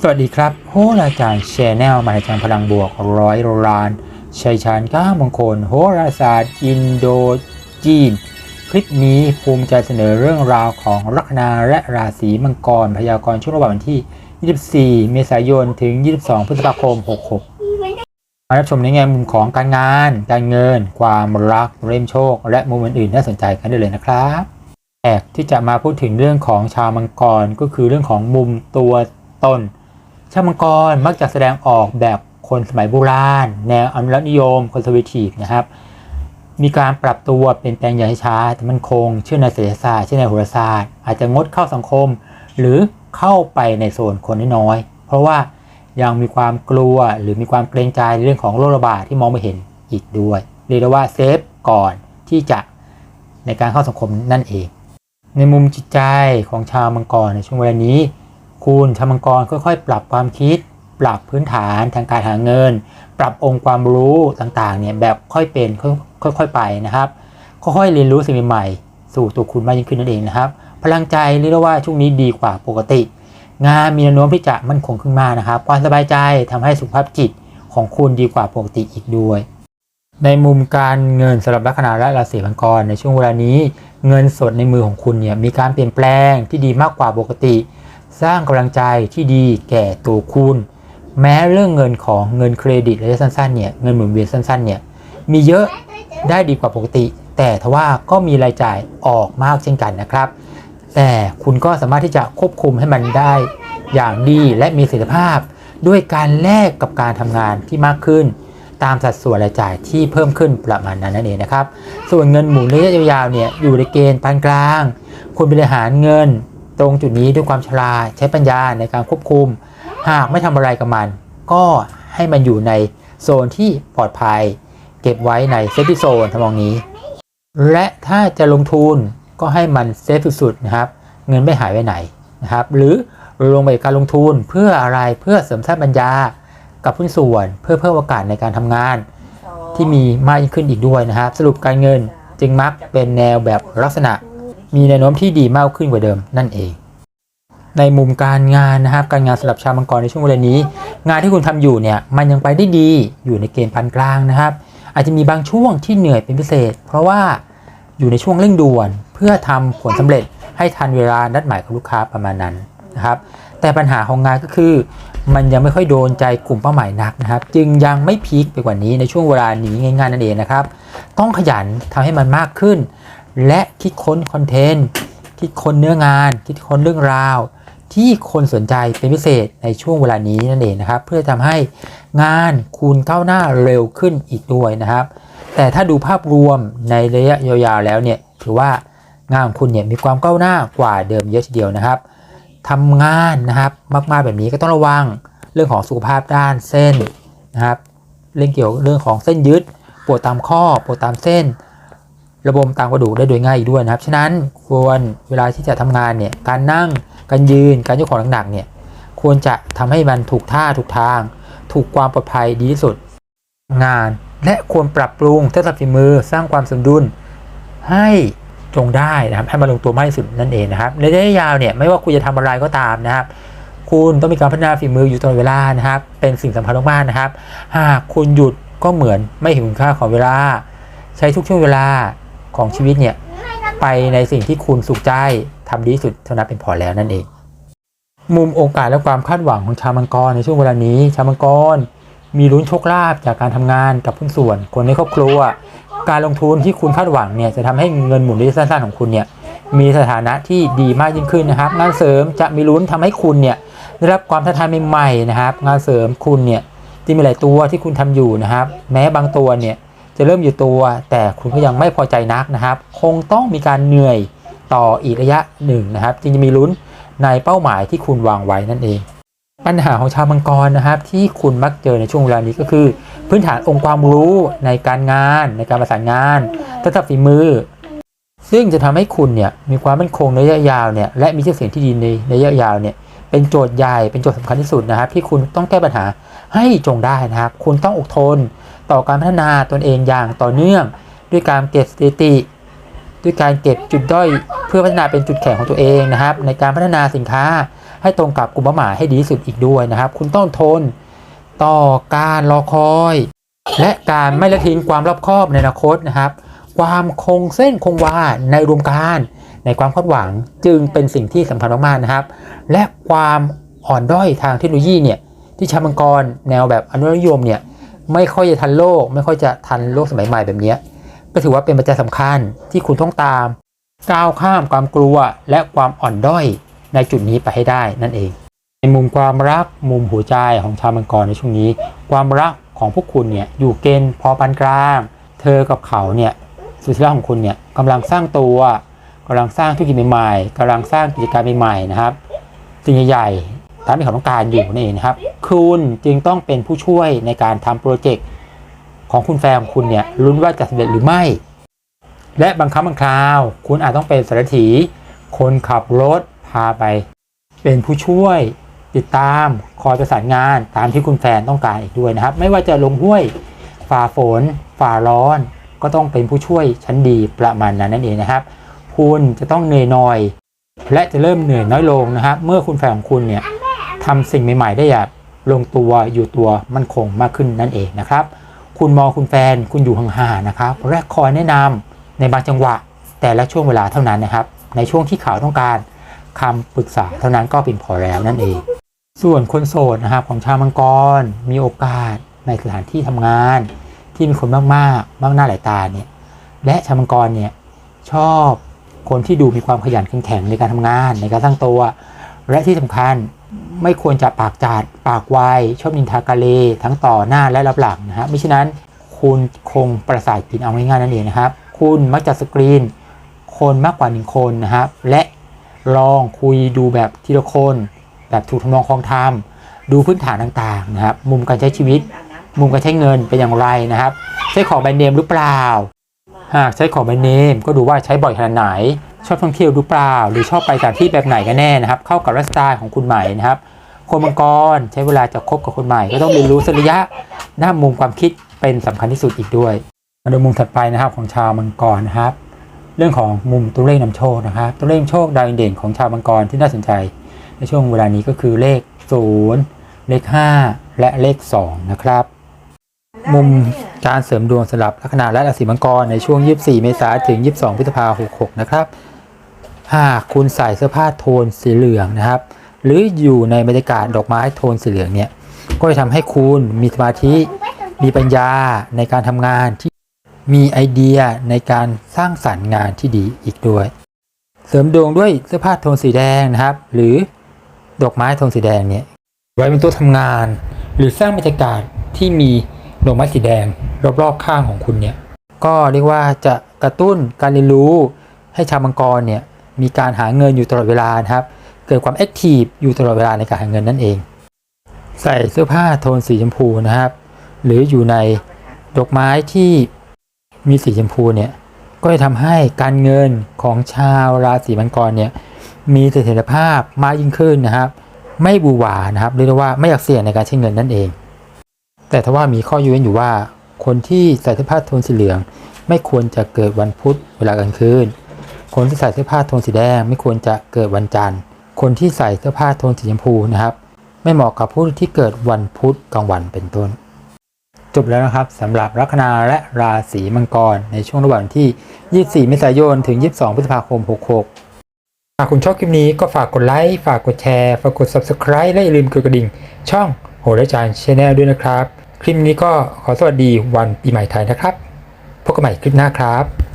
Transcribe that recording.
สวัสดีครับโหราจารย์แชนแนลมาในทางพลังบวกร้อยล้านชัยชานก้ามงคลโหราศาสตร์ อินโดจีน คลิปนี้ภูมิใจเสนอเรื่องราวของลัคนาและราศีมังกร พยากรณ์ช่วงระหว่างวันที่ 24 เมษายน ถึง 22 พฤษภาคม 66 มารับชมในแง่มุมของการงาน การเงิน ความรักเร่มโชค และมุมอื่นๆน่าสนใจกันได้เลยนะครับแอกที่จะมาพูดถึงเรื่องของชาวมังกรก็คือเรื่องของมุมตัวตน ชาวมังกรมักจะแสดงออกแบบคนสมัยโบราณ แนวอนุรักษ์นิยมคอนเซอร์วทีฟนะครับ มีการปรับตัวเปลี่ยนแปลงอย่างช้าแต่มันคง เชื่อในเศรษฐศาสตร์เชื่อในโหราศาสตร์ อาจจะงดเข้าสังคม หรือเข้าไปในโซนคนน้อยๆเพราะว่ายังมีความกลัวหรือมีความเกรงใจในเรื่องของโรคระบาดที่มองไม่เห็นอีกด้วยเรียกว่าเซฟก่อนที่จะในการเข้าสังคมนั่นเอง ในมุมจิตใจของชาวมังกรในช่วงเวลานี้ คุณชามังกรค่อยๆ ปรับความคิด ปรับพื้นฐานทางการหาเงิน ปรับองค์ความรู้ต่างๆเนี่ยแบบค่อยเป็นค่อยๆไปนะครับค่อยๆเรียนรู้สิ่งใหม่ๆสู่ตัวคุณมากยิ่งขึ้นนั่นเองนะครับ พลังใจเรียกได้ว่าช่วงนี้ดีกว่าปกติ งานมีแนวโน้มที่จะมั่นคงขึ้นมากนะครับ ความสบายใจทำให้สุขภาพจิตของคุณดีกว่าปกติอีกด้วย ในมุมการเงินสำหรับลัคนาและราศีมังกรในช่วงเวลานี้ เงินสดในมือของคุณเนี่ยมีการเปลี่ยนแปลงที่ดีมากกว่าปกติ สร้างกำลังใจที่ดีแก่ตัวคุณ แม้เรื่องเงินของเงินเครดิตระยะสั้นๆเนี่ยเงินหมุนเวียนสั้นๆเนี่ยมีเยอะได้ดีกว่าปกติ แต่ทว่าก็มีรายจ่ายออกมากเช่นกันนะครับ แต่คุณก็สามารถที่จะควบคุมให้มันได้อย่างดีและมีประสิทธิภาพ ด้วยการแลกกับการทำงานที่มากขึ้น ตามสัดส่วนรายจ่ายที่เพิ่มขึ้นประมาณนั้นนั่นเองนะครับ ส่วนเงินหมุนระยะยาวๆเนี่ยอยู่ในเกณฑ์ปานกลางคุณบริหารเงิน ตรงจุดนี้ด้วยความฉลาดใช้ปัญญาในการควบคุม หากไม่ทำอะไรกับมัน ก็ให้มันอยู่ในโซนที่ปลอดภัย เก็บไว้ในเซฟตี้โซนทำนองนี้ และถ้าจะลงทุนก็ให้มันเซฟสุดๆนะครับ เงินไม่หายไปไหนนะครับ หรือลงไปกับการลงทุนเพื่ออะไรเพื่อเสริมสร้างปัญญากับหุ้นส่วน เพื่อเพิ่มโอกาสในการทำงาน ที่มีมากยิ่งขึ้นอีกด้วยนะครับ สรุปการเงินจึงมักเป็นแนวแบบลักษณะ มีแนวโน้มที่ดีมากขึ้นกว่าเดิมนั่นเอง ในมุมการงานนะครับการงานสำหรับชาวมังกรในช่วงเวลานี้ งานที่คุณทำอยู่เนี่ยมันยังไปได้ดีอยู่ในเกณฑ์ปานกลางนะครับ อาจจะมีบางช่วงที่เหนื่อยเป็นพิเศษ เพราะว่าอยู่ในช่วงเร่งด่วน เพื่อทำผลสำเร็จให้ทันเวลานัดหมายกับลูกค้าประมาณนั้นนะครับแต่ปัญหาของงานก็คือ มันยังไม่ค่อยโดนใจกลุ่มเป้าหมายนักนะครับ จึงยังไม่พีคไปกว่านี้ในช่วงเวลานี้ง่ายๆนั่นเองนะครับ ต้องขยันทำให้มันมากขึ้น และคิดค้นคอนเทนต์คิดค้นเนื้องาน คิดค้นเรื่องราว ที่คนสนใจเป็นพิเศษในช่วงเวลานี้นั่นเองนะครับ เพื่อทำให้งานคุณก้าหน้าเร็วขึ้นอีกด้วยนะครับ แต่ถ้าดูภาพรวมในระยะยาวๆแล้วเนี่ยถือว่างานของคุณเนี่ยมีความก้าวหน้ากว่าเดิมเยอะทีเดียวนะครับทำงานนะครับมากๆแบบนี้ก็ต้องระวังเรื่องของสุขภาพด้านเส้นนะครับเรื่องเกี่ยวเรื่องของเส้นยึดปวดตามข้อปวดตามเส้น ระบบตามกระดูกได้โดยง่ายอีกด้วยนะครับ ฉะนั้นควรเวลาที่จะทำงานเนี่ย การนั่ง การยืน การยกของหนักๆเนี่ย ควรจะทำให้มันถูกท่าถูกทาง ถูกความปลอดภัยดีที่สุด งาน และควรปรับปรุงทักษะฝีมือ สร้างความสมดุล ให้จงได้นะครับให้มันลงตัวมากที่สุดนั่นเองนะครับในระยะยาวเนี่ยไม่ว่าคุณจะทำอะไรก็ตามนะครับ คุณต้องมีการพัฒนาฝีมืออยู่ตลอดเวลานะครับ เป็นสิ่งสำคัญมากๆนะครับ หากคุณหยุดก็เหมือนไม่เห็นคุณค่าของเวลา ใช้ทุกช่วงเวลา ของชีวิตเนี่ยไปในสิ่งที่คุณสุขใจทำดีสุดเท่านั้นเป็นพอแล้วนั่นเอง มุมโอกาสและความคาดหวังของชาวมังกรในช่วงเวลานี้ ชาวมังกรมีลุ้นโชคลาภจากการทำงานกับหุ้นส่วน คนในครอบครัว การลงทุนที่คุณคาดหวังเนี่ยจะทำให้เงินหมุนระยะสั้นๆของคุณเนี่ยมีสถานะที่ดีมากยิ่งขึ้นนะครับ งานเสริมจะมีลุ้นทำให้คุณเนี่ยได้รับความท้าทายใหม่ๆนะครับ งานเสริมคุณเนี่ยที่มีหลายตัวที่คุณทำอยู่นะครับ แม้บางตัวเนี่ย จะเริ่มอยู่ตัว แต่คุณก็ยังไม่พอใจนักนะครับ คงต้องมีการเหนื่อยต่ออีกระยะหนึ่งนะครับ จึงจะมีลุ้นในเป้าหมายที่คุณวางไว้นั่นเอง ปัญหาของชาวมังกรนะครับ ที่คุณมักเจอในช่วงเวลานี้ก็คือ พื้นฐานองค์ความรู้ในการงาน ในการประสานงานทักษะฝีมือ ซึ่งจะทำให้คุณเนี่ยมีความมั่นคงในระยะยาวเนี่ยและมีชื่อเสียงที่ดีในระยะยาวเนี่ยเป็นโจทย์ใหญ่เป็นโจทย์สำคัญที่สุดนะครับ ที่คุณต้องแก้ปัญหาให้จงได้นะครับ คุณต้องอดทน ต่อการพัฒนาตนเองอย่างต่อเนื่อง ด้วยการเก็บสถิติ ด้วยการเก็บจุดด้อยเพื่อพัฒนาเป็นจุดแข็งของตัวเองนะครับ ในการพัฒนาสินค้าให้ตรงกับกลุ่มเป้าหมายให้ดีที่สุดอีกด้วยนะครับ คุณต้องทนต่อการรอคอย และการไม่ละทิ้งความรอบคอบในอนาคตนะครับ ความคงเส้นคงวาในรวมการในความคาดหวังจึงเป็นสิ่งที่สำคัญมากๆนะครับ และความอ่อนด้อยทางเทคโนโลยีเนี่ยที่ชาวมังกรแนวแบบอนุรักษ์นิยมเนี่ย ไม่ค่อยจะทันโลก ไม่ค่อยจะทันโลกสมัยใหม่แบบนี้ก็ถือว่าเป็นปัจจัยสำคัญที่คุณต้องตาม ก้าวข้ามความกลัวและความอ่อนด้อยในจุดนี้ไปให้ได้นั่นเอง ในมุมความรักมุมหัวใจของชาวมังกรในช่วงนี้ ความรักของพวกคุณเนี่ยอยู่เกณฑ์พอปานกลาง เธอกับเขาเนี่ยสุดที่รักของคุณเนี่ยกำลังสร้างตัวกำลังสร้างธุรกิจใหม่ๆกำลังสร้างกิจการใหม่ๆนะครับสิ่งใหญ่ ตามที่เขาต้องการอยู่นั่นเองนะครับ คุณจึงต้องเป็นผู้ช่วยในการทำโปรเจกต์ของคุณแฟนของคุณเนี่ยลุ้นว่าจะสำเร็จหรือไม่ และบางครั้งบางคราว คุณอาจต้องเป็นสารถี คนขับรถพาไป เป็นผู้ช่วยติดตามคอยประสานงานตามที่คุณแฟนต้องการอีกด้วยนะครับ ไม่ว่าจะลงห้วยฝ่าฝน ฝ่าร้อน ก็ต้องเป็นผู้ช่วยชั้นดีประมาณนั้นนั่นเองนะครับ คุณจะต้องเหนื่อยหน่อย และจะเริ่มเหนื่อยน้อยลงนะครับ เมื่อคุณแฟนของคุณเนี่ย ทำสิ่งใหม่ ๆ ได้อย่างลงตัวอยู่ตัวมั่นคงมากขึ้นนั่นเองนะครับ คุณมองคุณแฟนคุณอยู่ห่างๆนะครับและคอยแนะนำในบางจังหวะ แต่ละช่วงเวลาเท่านั้นนะครับ ในช่วงที่เขาต้องการคำปรึกษาเท่านั้นก็เป็นพอแล้วนั่นเอง ส่วนคนโสดนะครับของชาวมังกรมีโอกาสในสถานที่ทำงาน ที่มีคนมากๆ มากหน้าหลายตาเนี่ยและชาวมังกรเนี่ยชอบคนที่ดูมีความขยันขันแข็งในการทำงานในการสร้างตัว และที่สำคัญ ไม่ควรจะปากจัดปากไวชอบนินทากาเลทั้งต่อหน้าและรับหลังนะฮะไม่ฉะนั้นคุณคงประสาทกินเอาง่ายๆนั่นเองนะครับ คุณมักจะสกรีน คนมากกว่าหนึ่งคนนะครับและลองคุยดูแบบทีละคนแบบถูกทำนองคลองธรรมดูพื้นฐานต่างๆนะครับ มุมการใช้ชีวิต มุมการใช้เงินเป็นอย่างไรนะครับ ใช้ของแบรนด์เนมหรือเปล่า หากใช้ของแบรนด์เนมก็ดูว่าใช้บ่อยขนาดไหน ชอบท่องเที่ยวหรือเปล่า หรือชอบไปสถานที่แบบไหนกันแน่นะครับ เข้ากับไลฟ์สไตล์ของคุณใหม่นะครับ คนมังกรใช้เวลาจะคบกับคนใหม่ ก็ต้องเรียนรู้สัญญะด้ามุมความคิดเป็นสำคัญที่สุดอีกด้วยมาดูมุมถัดไปนะครับของชาวมังกรนะครับ เรื่องของมุมตัวเลขนำโชคนะครับ ตัวเลขนำโชคดาวเด่นของชาวมังกรที่น่าสนใจ ในช่วงเวลานี้ก็คือเลข 0 เลข 5 และเลข 2 นะครับ มุมการเสริมดวงสำหรับลัคนาและราศีมังกรในช่วง 24 เมษายนถึง 22 พฤษภาคม 66 นะครับ หากคุณใส่เสื้อผ้าโทนสีเหลืองนะครับ หรืออยู่ในบรรยากาศดอกไม้โทนสีเหลืองเนี่ยก็จะทำให้คุณมีสมาธิ มีปัญญาในการทำงานที่มีไอเดียในการสร้างสรรค์งานที่ดีอีกด้วย เสริมดวงด้วยเสื้อผ้าโทนสีแดงนะครับ หรือดอกไม้โทนสีแดงเนี่ยไว้เป็นตัวทำงาน หรือสร้างบรรยากาศที่มีดอกไม้สีแดงรอบๆข้างของคุณเนี่ยก็เรียกว่าจะกระตุ้นการเรียนรู้ให้ชาวมังกรเนี่ย มีการหาเงินอยู่ตลอดเวลานะครับ เกิดความแอคทีฟอยู่ตลอดเวลาในการหาเงินนั่นเอง ใส่เสื้อผ้าโทนสีชมพูนะครับ หรืออยู่ในดอกไม้ที่มีสีชมพูเนี่ยก็จะทำให้การเงินของชาวราศีมังกรเนี่ยมีเสถียรภาพมากยิ่งขึ้นนะครับ ไม่บูหวานะครับเรียกว่าไม่อยากเสี่ยงในการใช้เงินนั่นเอง แต่ถ้าว่ามีข้อยกเว้นอยู่ว่า คนที่ใส่เสื้อผ้าโทนสีเหลือง ไม่ควรจะเกิดวันพุธเวลากลางคืน คนที่ใส่เสื้อผ้าโทนสีแดงไม่ควรจะเกิดวันจันทร์ คนที่ใส่เสื้อผ้าโทนสีชมพูนะครับ ไม่เหมาะกับผู้ที่เกิดวันพุธกลางวันเป็นต้น จบแล้วนะครับสำหรับลัคนาและราศีมังกรในช่วงระหว่างที่ 24 เมษายน ถึง 22 พฤษภาคม 66หากคุณชอบคลิปนี้ก็ฝากกดไลค์ ฝากกดแชร์ ฝากกด Subscribe และอย่าลืมกดกระดิ่ง ช่องโหราจารย์ชาแนลด้วยนะครับ คลิปนี้ก็ขอสวัสดีวันปีใหม่ไทยนะครับ พบกันใหม่คลิปหน้าครับ